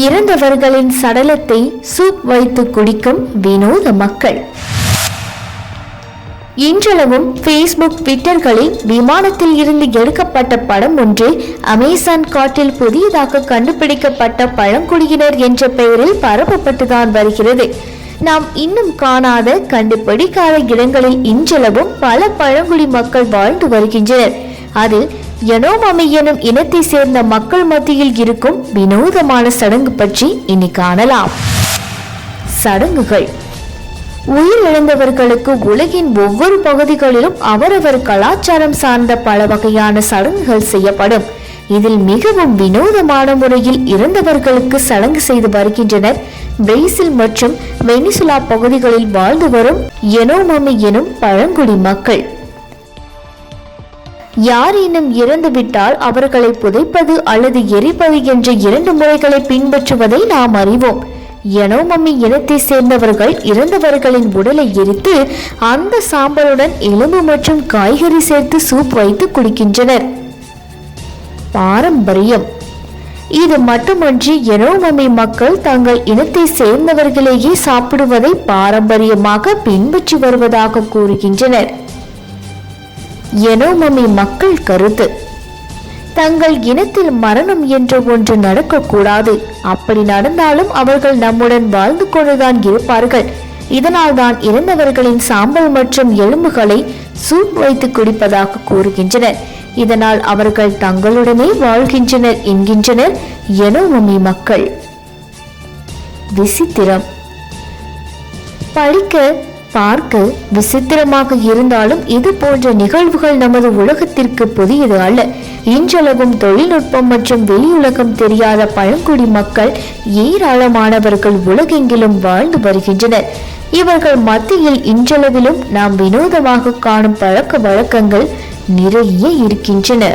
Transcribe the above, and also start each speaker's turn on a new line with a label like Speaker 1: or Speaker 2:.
Speaker 1: இறந்தவர்களின் சடலத்தை சூப் வைத்து குடிக்கும் வினோத மக்கள். இன்றளவும் ஃபேஸ்புக் ட்விட்டர்களில் விமானத்தில் இருந்து எடுக்கப்பட்ட படம் ஒன்று அமேசான் காட்டில் புதியதாக கண்டுபிடிக்கப்பட்ட பழங்குடியினர் என்ற பெயரில் பரப்பப்பட்டுதான் வருகிறது. நாம் இன்னும் காணாத கண்டுபிடிக்காத இடங்களில் இன்றளவும் பல பழங்குடி மக்கள் வாழ்ந்து வருகின்றனர். அதில் எனோமமி எனும் இனத்தை சேர்ந்த மக்கள் மத்தியில் இருக்கும் வினோதமான சடங்கு பற்றி இனி காணலாம். சடங்குகள். உயிரிழந்தவர்களுக்கு உலகின் ஒவ்வொரு பகுதிகளிலும் அவரவர் கலாச்சாரம் சார்ந்த பல வகையான சடங்குகள் செய்யப்படும். இதில் மிகவும் வினோதமான முறையில் இறந்தவர்களுக்கு சடங்கு செய்து வருகின்றனர். பிரேசில் மற்றும் வெனிசுலா பகுதிகளில் வாழ்ந்து வரும் எனோமமி எனும் பழங்குடி மக்கள். யாரேனும் இறந்துவிட்டால் அவர்களை புதைப்பது அல்லது எரிப்பது என்ற இரண்டு முறைகளை பின்பற்றுவதை நாம் அறிவோம். எனோமம்மி இனத்தை சேர்ந்தவர்கள் இறந்தவர்களின் உடலை எரித்து அந்த சாம்பலுடன் எலும்பு மற்றும் காய்கறி சேர்த்து சூப் வைத்து குடிக்கின்றனர். பாரம்பரியம். இது மட்டுமன்றி எனோமம்மி மக்கள் தங்கள் இனத்தை சேர்ந்தவர்களையே சாப்பிடுவதை பாரம்பரியமாக பின்பற்றி வருவதாக கூறுகின்றனர். எனோமமி மக்கள் கருத்து. தங்கள் இனத்தில் மரணம் என்று ஒன்று நடக்கக்கூடாது. அப்படி நடந்தாலும் அவர்கள் நம்முடன் வாழ்ந்து கொண்டுதான் இருப்பார்கள். இதனால் தான் இறந்தவர்களின் சாம்பல் மற்றும் எலும்புகளை சூப் வைத்து குடிப்பதாக கூறுகின்றனர். இதனால் அவர்கள் தங்களுடனே வாழ்கின்றனர் என்கின்றனர் எனோமமி மக்கள். விசித்திரம். படிக்க பார்க்க விசித்திரமாக இருந்தாலும் இது போன்ற நிகழ்வுகள் நமது உலகத்திற்கு புதியது அல்ல. இன்றளவும் தொழில்நுட்பம் மற்றும் வெளியுலகம் தெரியாத பழங்குடி மக்கள் ஏராளமானவர்கள் உலகெங்கிலும் வாழ்ந்து வருகின்றனர். இவர்கள் மத்தியில் இன்றளவிலும் நாம் வினோதமாக காணும் பழக்க வழக்கங்கள் நிறைய இருக்கின்றன.